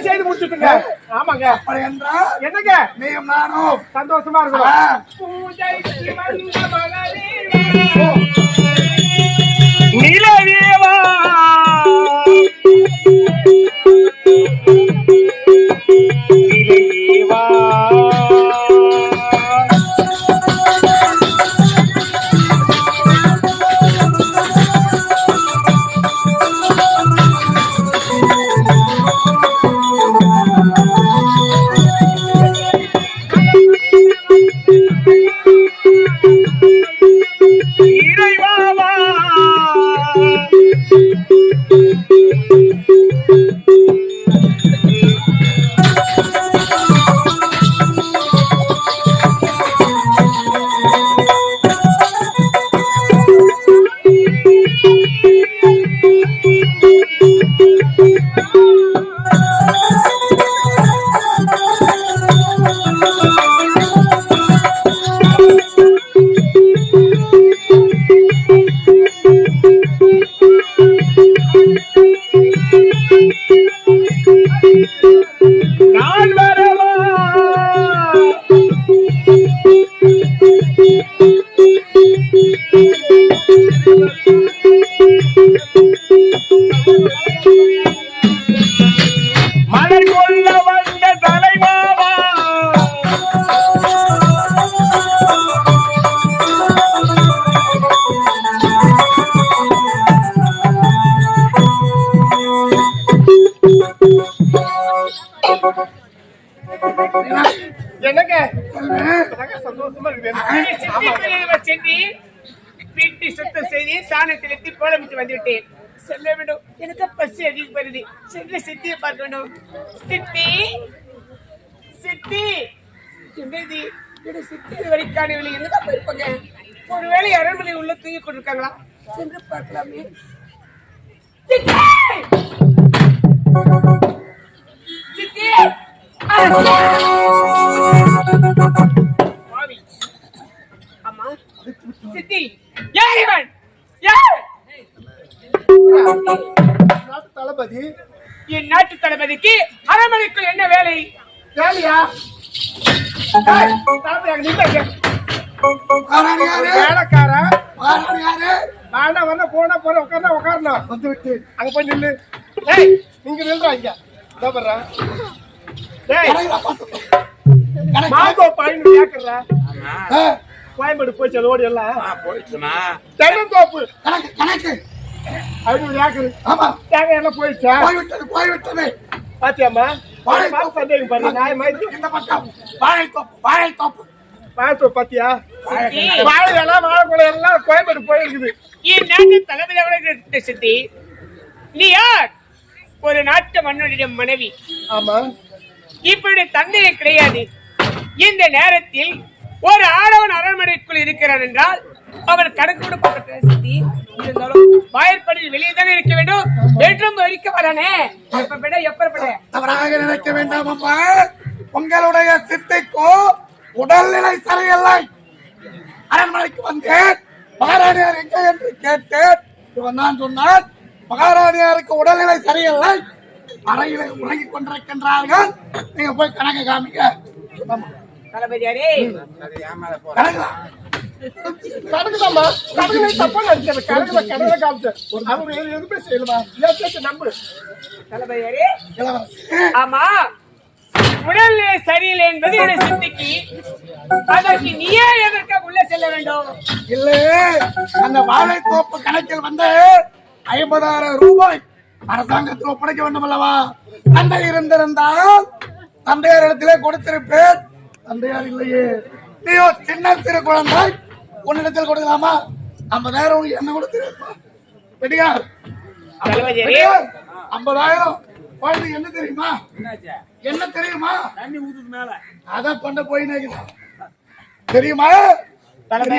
செய்து முடிச்சுட்டுங்க ஆமாங்க. அப்படி என்றால் என்னங்க நீயும் நானும் சந்தோஷமா இருக்கணும் என்னங்க? சந்தோஷமா இருக்கு சித்திக்குரியவர் சென்று வீட்டு சுத்தம் செய்து சாணத்தில் எத்தி கோலமிட்டு வந்துவிட்டேன் செல்ல வேண்டும் எனக்கு பசி அதிகம் வருது சென்று சித்தியை பார்க்க வேண்டும் சித்தி சித்தி என்னது என்னோட சித்தி இது வரை காணவில்லை எங்கதான் போயிருப்பாங்க ஒருவேளை அரண்மனை உள்ள தூங்கி கொண்டிருக்காங்களா சென்று பார்க்கலாமே. சித்தி யார் இவன் யார் நாட்டு தளபதி. என் நாட்டு தளபதிக்கு அரண்மனைக்குள் என்ன வேலை? வேலையா? வேலைக்காரன். வாரான் யாரு? வேணா வந்தா போனா போற உட்கார்ந்தா உட்காரணும் வந்து விட்டு அங்க போய் நில்லு. இங்க நில்றா இங்க. கோயம்பேடு போய் செல்ல ஓடி எல்லாம் போயிடுச்சுமா. தென்னந்தோப்பு. கணக்கு கணக்கு ஐநூறு ஏக்கர் ஆமா. தேங்காய் எல்லாம் போயிடுச்சா? போய்விட்டது போய்விட்டது. பாத்தியாம்மா? வாழை பார்த்து சந்தேகம் பாரு நியாயமா இது இந்த பக்கம். வாழைத்தோப்பு வாழைத்தோப்பு. பார்த்து பாத்தியா? வாழை எல்லாம் வாழைப்பழம் எல்லாம் கோயம்பேடு போயிருக்குது. என் நாட்டு தளபதி அவர்களுக்கு சித்தி. நீ யார்? ஒரு நாட்டு மன்னனுடைய மனைவி. ஆமா. இப்படி தந்தையை கிடையாது. இந்த நேரத்தில் ஒரு ஆடவன் அரண்மனைக்குள் இருக்கிறான் என்றால் அவன் கணக்கு கொடுக்கப்பட்ட சித்தி இருந்தாலும் வாயற்படியில் வெளியே தானே இருக்க வேண்டும்? வெற்றும் வரைக்கும் வரானே. எப்ப விட எப்ப தவறாக நினைக்க வேண்டாம் அம்மா. உங்களுடைய சித்தைக்கோ உடல்நிலை சரியில்லை. அரண்மனைக்கு வந்தேன். மகாராணியார் எங்க என்று கேட்டேன். இவன் தான் சொன்னான் மகாராணியாருக்கு உடல்நிலை சரியில்லை. அறையில உறங்கிக் கொண்டிருக்கின்றார்கள். நீங்க போய் கணக்கு கணக்குதான் கணக்குதாம்மா கணக்குல தப்பா நினைச்சேன் கணக்குல கணக்குல காமிச்சேன். அவங்க எது- எதுவுமே செய்யலமா நம்பு. ஆமா. உடல்நிலை சரியில்லை என்பது என சித்திக்கு அதற்கு நீயே எதற்காக உள்ள செல்ல வேண்டும்? இல்ல. அந்த வாழைத்தோப்பு கணக்கில் வந்து ஐம்பதாயிரம் ரூபாய் அரசாங்கத்தில் ஒப்படைக்க வேண்டும் அல்லவா தந்தை இருந்திருந்தால் தந்தையார் இடத்திலே கொடுத்திருப்பேன். தந்தையார் இல்லையே. நீயோ சின்ன சிறு குழந்தை. உன்னிடத்தில் கொடுக்கலாமா? ஐம்பதாயிரம் உனக்கு என்ன கொடுத்திருப்பா? பெரியார். ஐம்பதாயிரம். குழந்தை என்ன தெரியுமா? என்ன தெரியுமா? தண்ணி ஊத்துது மேல. அதான் கொண்டு போய். தெரியுமா? நடி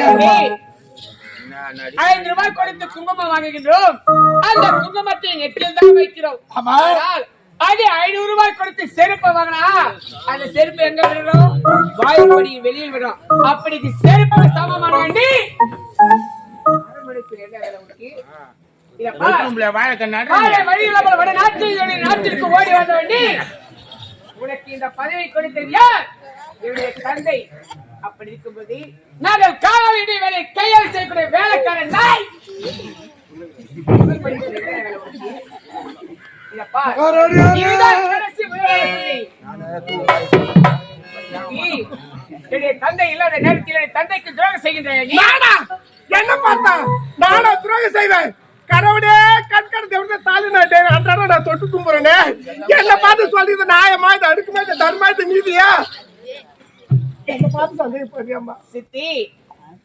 ஐந்து ரூபாய் கொடுத்து குங்குமம் வாங்குகின்றோம். அந்த குங்குமத்தை நெற்றில் தான் வைக்கிறோம். ஆமா. ஆனால் அது கொடுத்து செருப்பை வாங்கினா அந்த செருப்பு எங்க விடணும் வாய்ப்படி வெளியில் விடும் அப்படிக்கு செருப்பு சமமான வேண்டி நாட்டிற்கு ஓடி வந்த வேண்டி உனக்கு இந்த பதவி கொடுத்தது யார்? தந்தை. அப்படி இருக்கும்போது நாங்கள் காவலிடி வேலை கையால் செய்யக்கூடிய வேலைக்காரன் நாய்! முதல் படிப்பு தந்தை இல்லாத நேரத்தில் என்னுடைய தந்தைக்கு துரோகம் செய்கின்ற என்ன பார்த்தா? நானா துரோகம் செய்வேன். கடவுளே கண்கண் தேவத்தை தாலி நாட்டே அன்றாட நான் தொட்டு கும்புறேனே என்ன பார்த்து சொல்லி இது நியாயமா? இது அடுக்குமா சித்தி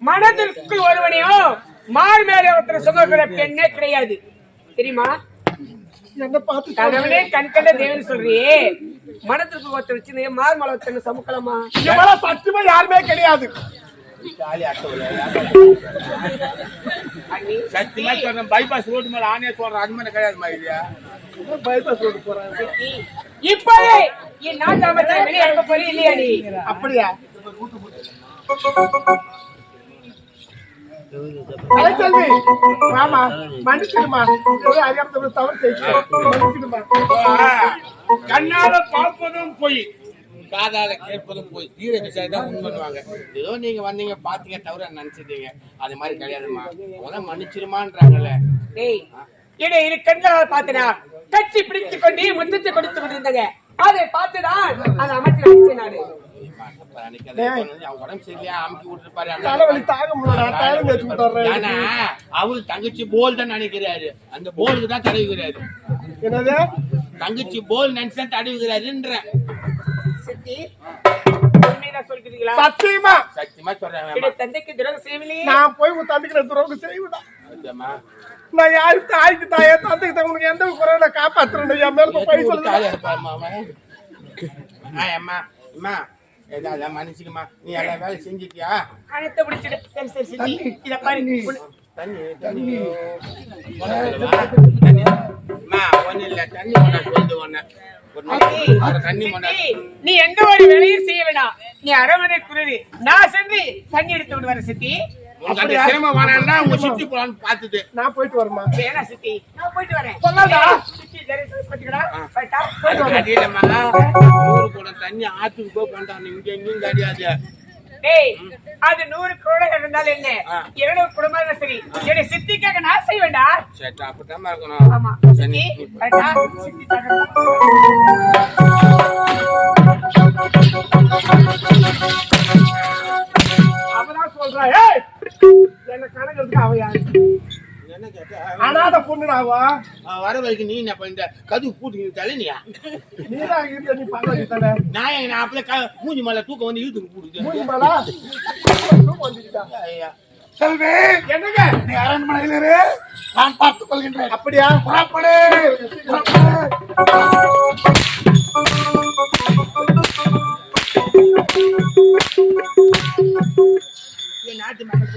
மனதிற்குள் ஒருவனையோ மார் மேலே ஒருத்தர் சுமக்கிற பெண்ணே கிடையாது. தெரியுமா? கணவனே கண்கண்ட தேவன் சொல்றியே. மனதிற்கு ஒருத்தர் வச்சு மார் மலை ஒருத்தர் சமுக்கலாமா? சத்தியமா யாருமே கிடையாது. அண்ணி சத்தியமா சொல்றேன் பைபாஸ் ரோடு மேல ஆணைய சொல்றேன் அது மாதிரி கிடையாதுமா இல்லையா பைபாஸ் ரோடு போறாங்க சித்தி, இப்பவே என் நாட்டு அமைச்சர் வெளியே அனுப்ப போறீ இல்லையா நீ? அப்படியா? செல்வி மாமா மன்னிச்சிடுமா. ஏதோ அறியாம தவறு செய்யும் மன்னிச்சிடுமா. கண்ணால பார்ப்பதும் போய். காதால கேட்பதும் போய். தீர விஷயம் தான் பண்ணுவாங்க ஏதோ நீங்க வந்தீங்க பாத்தீங்க தவிர நினைச்சிட்டீங்க. அது மாதிரி கிடையாதுமா முதல்ல மன்னிச்சிருமான்றாங்கல்ல டேய். இடை இரு கண்களால் பார்த்தனா? கட்டி பிடித்துக் கொண்டு முத்தத்தை கொடுத்து கொண்டிருந்தாங்க. அதை பார்த்துதான் அந்த அமைச்சர் அடிச்சேன் அவரு தங்கச்சி போல் தான் நினைக்கிறாரு. அந்த போலுக்கு தான் தடவுகிறாரு. என்னது? தங்கச்சி போல் நினைச்சா சொல்கிறீங்களா? சத்தியமா? சத்தியமா சொல்றேன் தந்தைக்கு துரோகம் நான் போய் உன் துரோகம் அதாம்மா. நான் யாருக்கு தாய்க்கு தாயே தந்தைக்கு தான் உனக்கு எந்த குறையில காப்பாத்துறேன் என் மேல போய் சொல்லுங்க அம்மா. ஏதாவது மன்னிச்சுக்கம்மா நீ எல்லா வேலை செஞ்சிட்டியா? அனைத்து முடிச்சிடு சரி சரி இத பாரு. தண்ணி. தண்ணி. அம்மா ஒண்ணு இல்ல. தண்ணி ஒண்ணா ஒண்ணு நீ எந்த ஒரு வேலையும் செய்ய வேண்டாம் நீ அரவணை குருவி. நான் சென்று தண்ணி எடுத்து விடுவாரு சித்தி. உனக்கு அந்த சிரம வேணாம்னா உங்க சுத்தி போலான்னு பாத்துட்டு நான் போயிட்டு வரமா வேணாம் சித்தி. நான் போயிட்டு வரேன். சொல்லாதா? நூறு குடம் தண்ணி ஆத்துக்கு இங்க எங்கேயும் கிடையாது டேய் அது நூறு குடம் இருந்தாலும் என்ன. இருநூறு குடும்பம் இருந்தாலும் சரி. என்னுடைய சித்திக்காக நான் செய்ய வேண்டாம் சரி அப்படித்தான் இருக்கணும். ஆமா. சித்தி. கரெக்டா ஏய் என்ன கணக்கு அவ யாரு? என்ன கேட்ட அனாத பொண்ணுடாவா வர வரைக்கும் நீ என்ன பண்ண கதவு பூட்டி தலைனியா? நீதான் இருந்து நீ தானே நான் எங்க நான் அப்படியே மூஞ்சி மேல தூக்கம் வந்து இழுத்து கூடுது மூணு மேலா? செல்வி! என்னங்க? நீ அரண்மனையில் இரு. நான் பார்த்துக் கொள்கின்றேன். அப்படியா? புறப்படு. புறப்படு. என் நாட்டு மக்கள்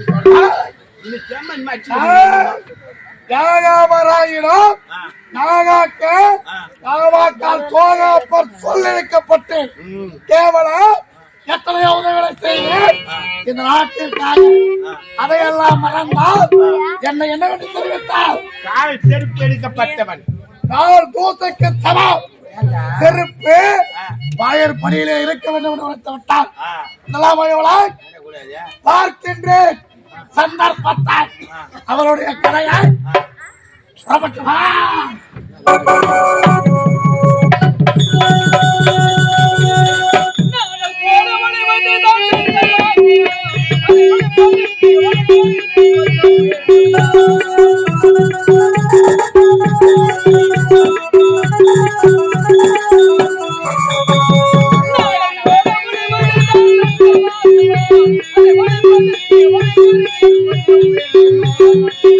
அதையெல்லாம் மறந்தால் என்னை என்னவென்று தெரிவித்தால்? கால் செருப்பு எடுக்கப்பட்டவன். நான் தூசைக்கு சமம். செருப்பு வாயர் படியிலே இருக்க வேண்டும் என்று உரைத்து விட்டார் பண்ணக்கூடாது. பார்க்கின்றேன். சந்தர்ப்பத்தை அவருடைய கதையை புறப்பட்டு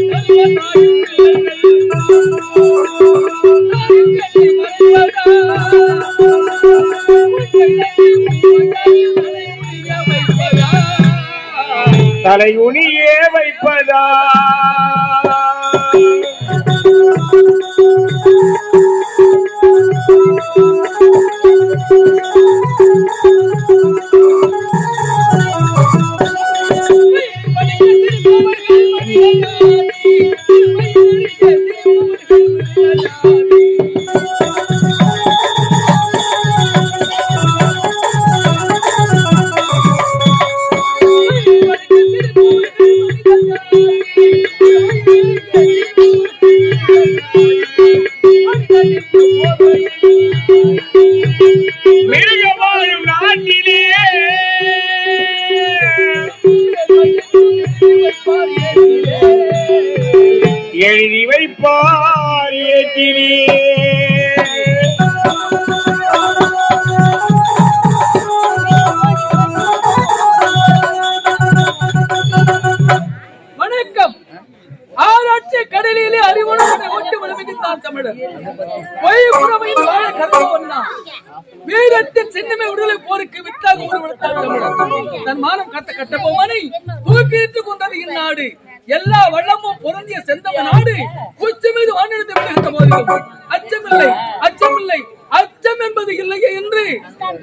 வானிடத்தை அச்சமில்லை அச்சமில்லை அச்சம் என்பது இல்லையே என்று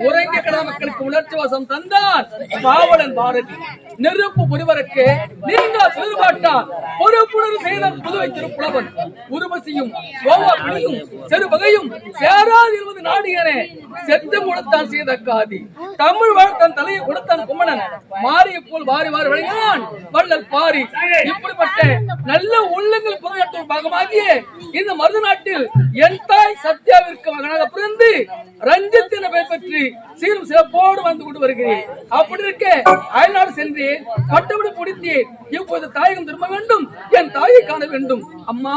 உறங்கிய கடா மக்களுக்கு உணர்ச்சி வசம் தந்தார். பாவலன் பாரதி நெருப்பு புரிவருக்கு நீங்க பெருமாட்டார் பொறுப்புணர்வு செய்த புதுவை திருப்புலவன் உருவசியும் சோமாப்பிணியும் செரு வகையும் சேராது இருபது நாடு என செத்து முடத்தான் செய்த காதி. தமிழ் வாழ்த்தான் தலையை கொடுத்தான் குமணன். மாறிய போல் வாரி வாரி வழங்கினான் வள்ளல் பாரி. இப்படிப்பட்ட நல்ல உள்ளங்கள் புதையட்டும் பாகமாகிய இந்த மருது நாட்டில் என் தாய் சத்யாவிற்கு மகனாக பிறந்து ரஞ்சித்தின பெயர் பற்றி சீரும் சிறப்போடு வந்து கொண்டு வருகிறேன். அப்படி இருக்க அயல்நாடு சென்றேன். பட்டபடி பிடித்தேன். இப்போது தாயகம் திரும்ப வேண்டும். என் தாயை காண வேண்டும். அம்மா.